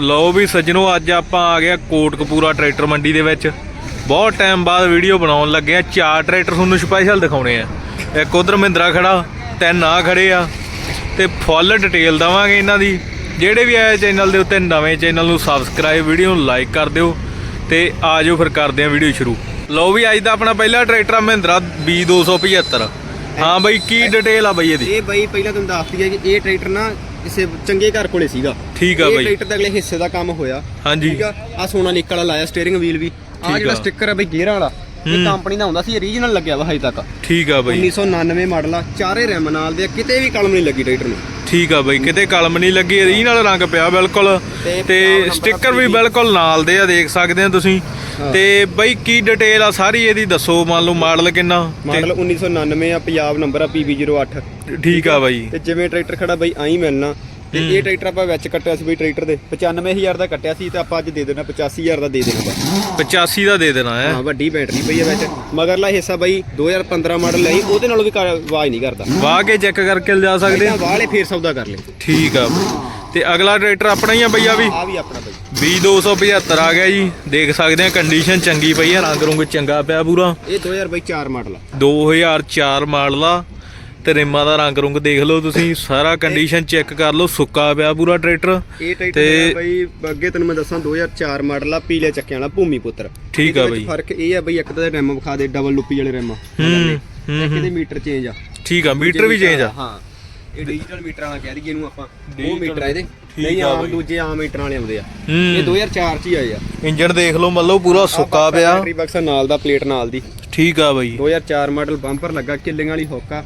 ਲਓ ਵੀ ਸੱਜਣੋ ਅੱਜ ਆਪਾਂ ਆ ਗਿਆ ਕੋਟਕਪੂਰਾ ਟਰੈਕਟਰ ਮੰਡੀ ਦੇ ਵਿੱਚ। ਬਹੁਤ ਟਾਈਮ ਬਾਅਦ ਵੀਡੀਓ ਬਣਾਉਣ ਲੱਗੇ ਆ। ਚਾਰ ਟਰੈਕਟਰ ਤੁਹਾਨੂੰ ਸਪੈਸ਼ਲ ਦਿਖਾਉਣੇ ਆ। ਇੱਕ ਉਧਰ ਮਹਿੰਦਰਾ ਖੜਾ ਤਿੰਨ ਆ ਖੜੇ ਆ। ਤੇ ਫੁੱਲ ਡਿਟੇਲ ਦਵਾਂਗੇ ਇਹਨਾਂ ਦੀ। ਜਿਹੜੇ ਵੀ ਆਏ ਚੈਨਲ ਦੇ ਉੱਤੇ ਨਵੇਂ ਚੈਨਲ ਨੂੰ ਸਬਸਕ੍ਰਾਈਬ ਵੀਡੀਓ ਨੂੰ ਲਾਈਕ ਕਰ ਦਿਓ। ਤੇ ਆ ਜਾਓ ਫਿਰ ਕਰਦੇ ਆ ਵੀਡੀਓ ਸ਼ੁਰੂ। ਲਓ ਵੀ ਅੱਜ ਦਾ ਆਪਣਾ ਪਹਿਲਾ ਟਰੈਕਟਰ ਆ ਮਹਿੰਦਰਾ B275 ਹਾਂ ਬਈ ਕੀ ਡਿਟੇਲ ਆ ਬਈ ਇਹਦੀ? ਇਹ ਬਾਈ ਪਹਿਲਾਂ ਤੁਹਾਨੂੰ ਦੱਸਦੀ ਹੈ ਕਿ ਇਹ ਟਰੈਕਟਰ ਨਾ ਕਿਸੇ ਚੰਗੇ ਘਰ ਕੋਲੇ ਸੀਗਾ। ਠੀਕ ਆ ਬਾਈ। ਟਰੈਕਟਰ ਦੇ ਅਗਲੇ ਹਿੱਸੇ ਦਾ ਕੰਮ ਹੋਇਆ। ਹਾਂਜੀ। ਠੀਕ ਆ? ਆ ਸੋਨਾ ਨਿਕਲ ਵਾਲਾ ਲਾਇਆ ਸਟੀਅਰਿੰਗ ਵੀਲ ਵੀ। ਆ ਜਿਹੜਾ ਆ। ਸਟicker ਹੈ ਬਈ ਗੇਅਰਾਂ ਵਾਲਾ। ਇਹ ਕੰਪਨੀ ਦਾ ਹੁੰਦਾ ਸੀ ਰੀਜਨਲ ਲੱਗਿਆ ਵਾ ਹਜੇ ਤੱਕ। ਠੀਕ ਆ ਬਈ। 1999 ਮਾਡਲ ਆ ਚਾਰੇ ਰੈਮ ਨਾਲ ਦੇ ਆ, ਕਿਤੇ ਵੀ ਕਲਮ ਨਹੀਂ ਲੱਗੀ ਟਰੈਕਟਰ ਨੂੰ। ਠੀਕ ਆ ਬਈ ਕਿਤੇ ਕਲਮ ਨਹੀਂ ਲੱਗੀ ਰੀ ਨਾਲ ਰੰਗ ਪਿਆ ਬਿਲਕੁਲ। ਤੇ ਸਟicker ਵੀ ਬਿਲਕੁਲ ਨਾਲ ਦੇ ਆ ਦੇਖ ਸਕਦੇ ਆ ਤੁਸੀਂ। ਤੇ ਬਈ ਕੀ ਡਿਟੇਲ ਆ ਸਾਰੀ ਇਹਦੀ ਦੱਸੋ ਮੰਨ ਲਓ ਮਾਡਲ ਕਿੰਨਾ? ਮਾਡਲ 1999 ਆ ਪੰਜਾਬ ਨੰਬਰ ਆ PB08 ਠੀਕ ਆ ਬਈ। ਤੇ ਜਿਵੇਂ ਟਰੈਕਟਰ ਖੜਾ ਬਈ ਆਈ ਮਿਲਣਾ। ਤੇ ਹੂੰ। ਇਹ ਟਰੈਕਟਰ ਆਪਾਂ ਵਿੱਚ ਕੱਟਿਆ ਸੀ ਬਈ ਟਰੈਕਟਰ ਦੇ। 95000 ਦਾ ਕੱਟਿਆ ਸੀ ਤੇ ਆਪਾਂ ਅੱਜ ਦੇ ਦੇਣਾ 85000 ਦਾ ਦੇ ਦੇਣਾ ਬਸ। 85 ਦਾ ਦੇ ਦੇਣਾ ਹੈ। ਹਾਂ ਵੱਡੀ ਬੈਟਰੀ ਪਈ ਆ ਵਿੱਚ। ਮਗਰਲਾ ਹਿੱਸਾ ਬਈ 2015 ਮਾਡਲ ਲਈ ਉਹਦੇ ਨਾਲੋਂ ਵੀ ਆਵਾਜ਼ ਨਹੀਂ ਕਰਦਾ। ਵਾਹ ਕੇ ਚੈੱਕ ਕਰਕੇ ਲਿਜਾ ਸਕਦੇ ਆ ਇਹਦਾ ਵਾਲੇ ਫੇਰ ਸੌਦਾ ਕਰ ਲੈ ਠੀਕ ਆ ਤੇ ਅਗਲਾ ਟਰੈਕਟਰ ਆਪਣਾ ਹੀ ਆ ਬਈ ਆ ਵੀ? ਆ ਵੀ ਆਪਣਾ B275 ਆ ਗਿਆ ਜੀ। ਦੇਖ ਸਕਦੇ ਆ ਕੰਡੀਸ਼ਨ ਚੰਗੀ ਪਈ ਆ ਰੰਗ ਰੁੰਗ ਚੰਗਾ ਪਿਆ ਪੂਰਾ। ਇਹ 2004 ਮਾਡਲ ਆ। 2004 ਮਾਡਲ ਆ। ਤੇ ਰਿਮਾਂ ਦਾ ਰੰਗ ਰੁੰਗ ਦੇਖ ਲਓ ਤੁਸੀਂ ਸਾਰਾ ਕੰਡੀਸ਼ਨ ਚੈੱਕ ਕਰ ਲਓ ਸੁੱਕਾ ਪਿਆ ਪੂਰਾ ਟਰੈਕਟਰ ਇਹ ਟਰੈਕਟਰ ਬਈ ਅੱਗੇ ਤੈਨੂੰ ਮੈਂ ਦੱਸਾਂ 2004 ਮਾਡਲ ਆ ਪੀਲੇ ਚੱਕਿਆਂ ਵਾਲਾ ਭੂਮੀ ਪੁੱਤਰ। ਠੀਕ ਆ ਬਈ। ਫ਼ਰਕ ਇਹ ਆ ਬਈ ਇੱਕ ਤਾਂ ਰੈਮ ਵਿਖਾ ਦੇ ਡਬਲ ਲੁੱਪੀ ਵਾਲੇ ਰੈਮ ਇੱਕ ਇਹਦੇ ਮੀਟਰ ਚੇਂਜ ਆ। ਠੀਕ ਆ ਮੀਟਰ ਵੀ ਚੇਂਜ ਆ। ਹਾਂ। ਇਹ ਡਿਜੀਟਲ ਮੀਟਰ ਵਾਲਾ ਕਹਿ ਦਈਏ ਇਹਨੂੰ ਆਪਾਂ। ਉਹ ਮੀਟਰ ਆ ਇਹਦੇ। ਨਹੀਂ ਆ ਆਮ ਬਈ। ਦੂਜੇ ਆਮ ਮੀਟਰ ਵਾਲੇ ਆਉਂਦੇ ਆ। ਹੂੰ। ਇਹ 2004 ਚ ਹੀ ਆਏ ਆ। ਇੰਜਨ ਦੇਖ ਲਓ ਮੱਲੋ ਪੂਰਾ ਸੁੱਕਾ ਪਿਆ। ਬੈਟਰੀ ਬਕਸਾ ਨਾਲ ਦਾ ਪਲੇਟ ਨਾਲ ਦੀ। ਠੀਕ ਆ ਬਈ। 2004 ਮਾਡਲ ਬੰਪਰ ਲੱਗਾ ਕਿੱਲਿੰਗ ਵਾਲੀ ਹੁੱਕ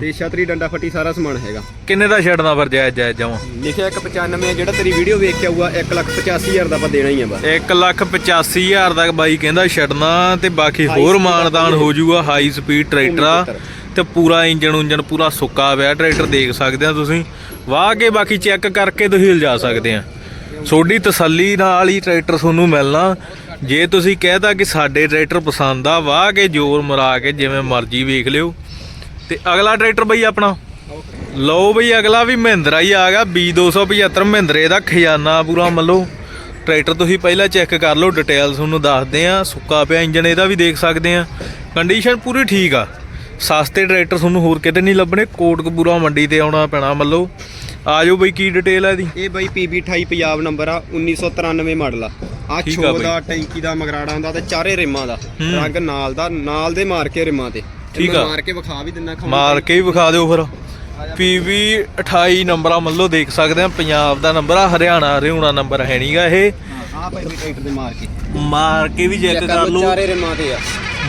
ਤੇ ਛਤਰੀ ਡੰਡਾ ਫੱਟੀ ਸਾਰਾ ਸਮਾਨ ਹੈਗਾ। ਕਿੰਨੇ ਦਾ ਛੱਡਣਾ ਫਿਰ ਜਾਇਜ਼ ਜਾਇਜ਼ ਜਾਵਾਂ ਲਿਖਿਆ 195 ਜਿਹੜਾ ਤੇਰੀ ਵੀਡੀਓ ਵੇਖ ਕੇ ਆਊਗਾ 185000 ਦਾ ਆਪਾਂ ਦੇਣਾ ਹੀ ਆ ਬਸ। 185000 ਦਾ ਬਾਈ ਕਹਿੰਦਾ ਛੱਡਣਾ ਤੇ ਬਾਕੀ ਹੋਰ ਮਾਨਦਾਨ ਹੋ ਜਾਊਗਾ ਹਾਈ ਸਪੀਡ ਟਰੈਕਟਰ ਆ। ਤੇ ਪੂਰਾ ਇੰਜਣ ਉਂਜਨ ਪੂਰਾ ਸੁੱਕਾ ਪਿਆ, ਟਰੈਕਟਰ ਦੇਖ ਸਕਦੇ ਆ ਤੁਸੀਂ। ਵਾਹ ਕੇ ਬਾਕੀ ਚੈੱਕ ਕਰਕੇ ਤੁਸੀਂ ਲਿਜਾ ਸਕਦੇ ਆ। ਤੁਹਾਡੀ ਤਸੱਲੀ ਨਾਲ ਹੀ ਟਰੈਕਟਰ ਤੁਹਾਨੂੰ ਮਿਲਣਾ। ਜੇ ਤੁਸੀਂ ਕਹਿਤਾ ਕਿ ਸਾਡੇ ਟਰੈਕਟਰ ਪਸੰਦ ਆ, ਵਾਹ ਕੇ ਜ਼ੋਰ ਮਰਾ ਕੇ ਜਿਵੇਂ ਮਰਜ਼ੀ ਵੇਖ ਲਿਓ। ਤੇ ਅਗਲਾ ਟਰੈਕਟਰ ਬਈ ਆਪਣਾ? ਲਓ ਬਈ ਅਗਲਾ ਵੀ ਮਹਿੰਦਰਾ ਹੀ ਆ ਗਿਆ B275 ਮਹਿੰਦਰੇ ਦਾ ਖਜ਼ਾਨਾ ਪੂਰਾ ਮੱਲੋ। ਟਰੈਕਟਰ ਤੁਸੀਂ ਪਹਿਲਾਂ ਚੈੱਕ ਕਰ ਲਓ ਡਿਟੇਲ ਤੁਹਾਨੂੰ ਦੱਸਦੇ ਆ। ਸੁੱਕਾ ਪਿਆ ਇੰਜਨ ਇਹਦਾ ਵੀ ਦੇਖ ਸਕਦੇ ਆ। ਕੰਡੀਸ਼ਨ ਪੂਰੀ ਠੀਕ ਆ। ਸਸਤੇ ਟਰੈਕਟਰ ਤੁਹਾਨੂੰ ਹੋਰ ਕਿਤੇ ਨਹੀਂ ਲੱਭਣੇ ਕੋਟਕਪੂਰਾ ਮੰਡੀ ਤੇ ਆਉਣਾ ਪੈਣਾ ਮੱਲੋ। ਆ ਜਾਓ ਬਈ ਕੀ ਡਿਟੇਲ ਆ ਇਹਦੀ? ਇਹ ਬਈ PB28 ਪੰਜਾਬ ਨੰਬਰ ਆ 1993 ਮਾਡਲ ਆ। ਆ ਠੀਕ ਆ ਛੋ ਬਈ। ਦਾ ਟੈਂਕੀ ਦਾ ਮਗਰਾੜਾ ਹੁੰਦਾ ਤੇ ਚਾਰੇ ਰਿਮਾਂ ਦਾ। ਰੰਗ ਨਾਲ ਦਾ ਨਾਲ ਦੇ ਮਾਰ ਕੇ ਰਿਮਾਂ ਤੇ। ਤੇ ਠੀਕ ਮੈਂ ਆ। ਮਾਰ ਕੇ ਵਿਖਾ ਵੀ ਦਿੰਨਾ ਖਮਾ ਮਾਰ ਕੇ ਹੀ ਵਿਖਾ ਦਿਓ ਫਿਰ। PV 28 ਨੰਬਰ ਆ ਮੱਲੋ ਦੇਖ ਸਕਦੇ ਆ ਪੰਜਾਬ ਦਾ ਨੰਬਰ ਆ ਹਰਿਆਣਾ ਹਰਿਆਣਾ ਨੰਬਰ ਹੈ ਨਹੀਂਗਾ ਇਹ। ਆ ਭਾਈ ਵੀ ਟਰੈਕਟਰ ਦੇ ਮਾਰ ਕੇ। ਮਾਰ ਕੇ ਵੀ ਚੈੱਕ ਕਰ ਲਓ। ਚਾਰੇ ਰਿਮਾਂ ਤੇ ਆ।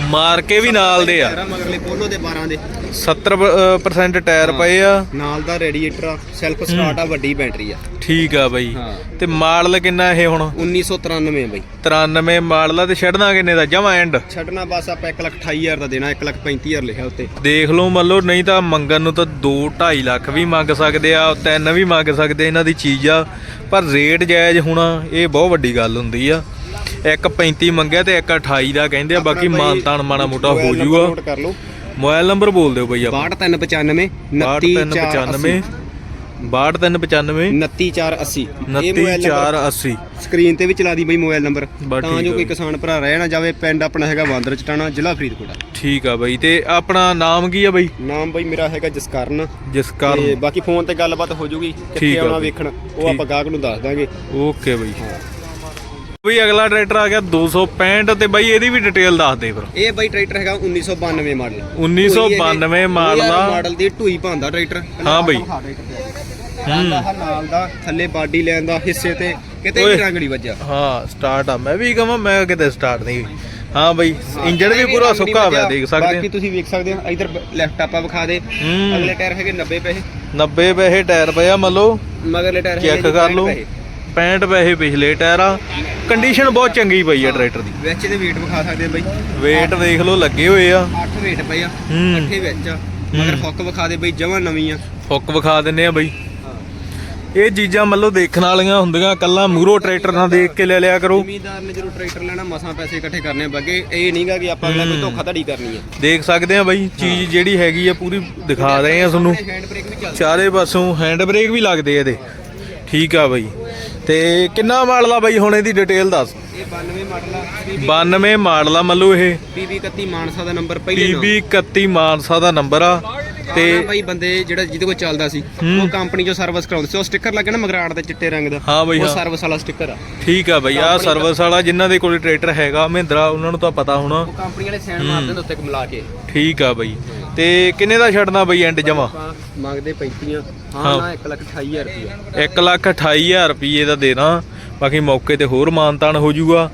ਮਾਰ ਕੇ ਵੀ ਨਾਲ ਦੇ ਆ। ਮਗਰਲੇ ਪੋਲੋ ਦੇ 12 ਦੇ। 70% ਟਾਇਰ ਪਏ ਆ। ਨਾਲ ਦਾ ਰੇਡੀਏਟਰ ਆ ਸੈਲਫ ਸਟਾਰਟ ਆ ਵੱਡੀ ਬੈਟਰੀ ਆ। ਠੀਕ ਆ ਬਈ। ਤੇ ਮਾਡਲ ਕਿੰਨਾ ਇਹ ਹੁਣ? 1993 ਆ ਬਈ। 93 ਮਾਡਲ ਆ ਤੇ ਛੱਡਣਾ ਕਿੰਨੇ ਦਾ? ਜਮਾ ਐਂਡ ਛੱਡਣਾ ਬਸ ਆਪਾਂ 128000 ਦਾ ਦੇਣਾ 135000 ਲਿਖਿਆ ਉੱਤੇ। ਦੇਖ ਲਓ ਮੰਨ ਲਓ ਨਹੀਂ ਤਾਂ ਮੰਗਣ ਨੂੰ ਤਾਂ 2 2.5 ਲੱਖ ਵੀ ਮੰਗ ਸਕਦੇ ਆ ਤਿੰਨ ਵੀ ਮੰਗ ਸਕਦੇ ਇਹਨਾਂ ਦੀ ਚੀਜ਼। ਆ ਪਰ ਰੇਟ ਜਾਇਜ਼ ਹੋਣਾ ਇਹ ਬਹੁਤ ਵੱਡੀ ਗੱਲ ਹੁੰਦੀ ਆ। ਇੱਕ 35 ਮੰਗਿਆ ਤੇ ਇੱਕ 28 ਦਾ ਕਹਿੰਦੇ ਆ ਬਾਕੀ ਮਾਨਤਾਨ ਮਾੜਾ ਮੋਟਾ ਹੋ ਕਰ ਲਓ। ਮੋਬਾਈਲ ਨੰਬਰ ਬੋਲ ਦਿਓ ਬਈ ਆਪਾਂ। 6395 62395 62395 29480 ਇਹ mobile number 29480 ਸਕਰੀਨ ਤੇ ਵੀ ਚਲਾ ਦੀ ਬਈ ਮੋਬਾਈਲ ਨੰਬਰ ਤਾਂ ਜੋ ਕੋਈ। ਕਿਸਾਨ ਭਰਾ ਰਹਿ ਨਾ ਜਾਵੇ ਪਿੰਡ ਆਪਣਾ ਹੈਗਾ ਬਾਂਦਰ ਚਟਾਣਾ ਜ਼ਿਲ੍ਹਾ ਫਰੀਦਕੋਟ। ਠੀਕ ਆ ਬਈ ਤੇ ਆਪਣਾ ਨਾਮ ਕੀ ਆ ਬਈ? ਨਾਮ ਬਈ ਮੇਰਾ ਹੈਗਾ ਜਸਕਰਨ। ਜਿਸ ਤੇ ਬਾਕੀ ਫੋਨ ਤੇ ਗੱਲਬਾਤ ਹੋ ਜੂਗੀ ਕਿੱਥੇ ਆਉਣਾ। ਵੇਖਣ ਉਹ। ਆਪਾਂ ਗਾਹਕ ਨੂੰ ਦੱਸ ਦਾਂਗੇ। ਓਕੇ ਬਈ। ਬਈ ਅਗਲਾ ਟਰੈਕਟਰ ਆ ਗਿਆ 265 ਤੇ ਬਈ ਇਹਦੀ ਵੀ ਡਿਟੇਲ ਦੱਸ ਦੇ ਫਿਰ। ਇਹ ਬਈ ਟਰੈਕਟਰ ਹੈਗਾ 1992 ਮਾਡਲ। 1992 ਮਾਡਲ ਦਾ ਮਾਡਲ ਦੀ ਢੂਈ ਭਾਂਦਾ ਟਰੈਕਟਰ। ਹਾਂ ਬਈ। ਹੂੰ। ਨਾਲ ਦਾ ਥੱਲੇ ਬਾਡੀ ਲੈਣ ਦਾ ਹਿੱਸੇ ਤੇ ਕਿਤੇ। ਵੀ ਰੰਗ ਨਹੀਂ ਵੱਜਿਆ। ਹਾਂ ਸਟਾਰਟ ਆ। ਮੈਂ ਵੀ ਕਹਾਂ ਮੈਂ ਕਿਤੇ ਸਟਾਰਟ ਨਹੀਂ ਹੋਈ। ਹਾਂ ਬਈ ਇੰਜਨ ਵੀ ਪੂਰਾ ਸੁੱਕਾ ਹੋਇਆ ਦੇਖ ਸਕਦੇ ਬਾਕੀ ਆ ਤੁਸੀਂ ਵੇਖ ਸਕਦੇ ਹੋ ਇਧਰ ਲੈਫਟ ਆਪਾਂ ਵਿਖਾ ਦੇ। ਅਗਲੇ ਟਾਇਰ ਹੈਗੇ 90 ਪੈਸੇ। 90 ਪੈਸੇ ਟਾਇਰ ਪਏ ਆ ਮੰਨ ਲਓ ਮਗਰਲੇ ਟਾਇਰ ਹੈਗੇ ਚੈੱਕ ਕਰ 65 ਲਓ। 65 ਪੈਸੇ ਪਿਛਲੇ ਟਾਇਰ ਆ। ਕੰਡੀਸ਼ਨ ਬਹੁਤ ਚੰਗੀ ਪਈ ਆ ਟਰੈਕਟਰ ਦੀ। ਵਿੱਚ ਇਹਦੇ weight ਵਿਖਾ ਸਕਦੇ ਆ ਬਈ। ਵੇਟ ਦੇਖ ਲਓ ਲੱਗੇ ਹੋਏ ਆ। 8 weight ਪਏ ਆ ਹੂੰ। ਇਕੱਠੇ ਵਿੱਚ ਆ। ਮਗਰ ਹੁੱਕ ਵਿਖਾ ਦੇ ਬਈ ਜਮਾਂ ਨਵੀਂ ਆ। ਫੁੱਕ ਵਿਖਾ ਦਿੰਨੇ ਆ ਬਈ। ਇਹ ਚੀਜ਼ਾਂ ਮੰਨ ਲਓ ਦੇਖਣ ਵਾਲੀਆਂ ਹੁੰਦੀਆਂ ਕੱਲਾ ਮੂਰੋ ਟਰੈਕਟਰ ਨਾਲ ਦੇਖ ਕੇ ਲੈ ਲਿਆ ਕਰੋ। ਜ਼ਿਮੀਦਾਰ ਨੇ ਜਦੋਂ ਟਰੈਕਟਰ ਲੈਣਾ ਮਸਾਂ ਪੈਸੇ ਇਕੱਠੇ ਕਰਨੇ ਬੱਗੇ। ਇਹ ਨਹੀਂਗਾ ਕਿ ਆਪਾਂ ਅਗਲਾ ਕੋਈ ਧੋਖਾਧੜੀ ਕਰਨੀ ਆ। ਦੇਖ ਸਕਦੇ ਆ ਬਾਈ ਚੀਜ਼ ਜਿਹੜੀ ਹੈਗੀ ਆ ਪੂਰੀ ਦਿਖਾ ਰਹੇ ਆ ਤੁਹਾਨੂੰ। ਚਾਰੇ ਪਾਸੋਂ ਹੈਂਡ ਬ੍ਰੇਕ ਵੀ ਲੱਗਦੇ ਆ ਇਹਦੇ। ਠੀਕ ਆ ਬਾਈ। ਤੇ ਕਿੰਨਾ ਮਾਡਲ ਆ ਬਾਈ ਹੁਣ ਇਹਦੀ ਡਿਟੇਲ ਦੱਸ? ਇਹ 92 ਮਾਡਲ ਆ 92 ਮਾਡਲ ਆ ਮੱਲੂ ਇਹ। PB 31 ਮਾਨਸਾ ਦਾ ਨੰਬਰ ਪਹਿਲੇ ਨਾਮ। PB 31 ਮਾਨਸਾ ਦਾ ਨੰਬਰ ਆ ਤੇ ਭਾਈ ਬੰਦੇ ਜਿਹੜਾ ਜਿਹਦੇ ਕੋਲ ਚੱਲਦਾ ਸੀ। ਉਹ ਕੰਪਨੀ ਚੋਂ ਸਰਵਿਸ ਕਰਾਉਂਦੇ ਸੀ। ਉਹ ਸਟicker ਲੱਗਿਆ ਨਾ ਮਗਰਾੜ ਦੇ ਚਿੱਟੇ ਰੰਗ ਦਾ। ਹਾਂ ਬਈ, ਉਹ। ਸਰਵਿਸ ਵਾਲਾ ਸਟicker ਆ। ਠੀਕ ਆ ਬਈ ਆ ਸਰਵਿਸ ਵਾਲਾ ਜਿਨ੍ਹਾਂ ਦੇ ਕੋਲ ਟਰੈਕਟਰ ਹੈਗਾ ਮਹਿੰਦਰਾ ਉਹਨਾਂ ਨੂੰ ਤਾਂ ਪਤਾ ਹੋਣਾ। ਉਹ ਕੰਪਨੀ ਵਾਲੇ ਸੈਂਡ ਮਾਰਦੇ ਨੇ ਉੱਤੇ ਮਿਲਾ ਕੇ। ਠੀਕ ਆ ਬਈ। ਤੇ ਕਿੰਨੇ ਦਾ ਛੱਡਣਾ ਬਈ ਐਂਡ ਜਮਾ? ਆਪਾਂ ਮੰਗਦੇ 35 ਹਾਂ। ਨਾ 1 ਲੱਖ 28000 ਰੁਪਇਆ 1 ਲੱਖ 28000 ਰੁਪਏ ਦਾ ਦੇਣਾ। ਬਾਕੀ ਮੌਕੇ ਤੇ ਹੋਰ ਮਾਨਤਾਨ ਹੋ ਜਾਊਗਾ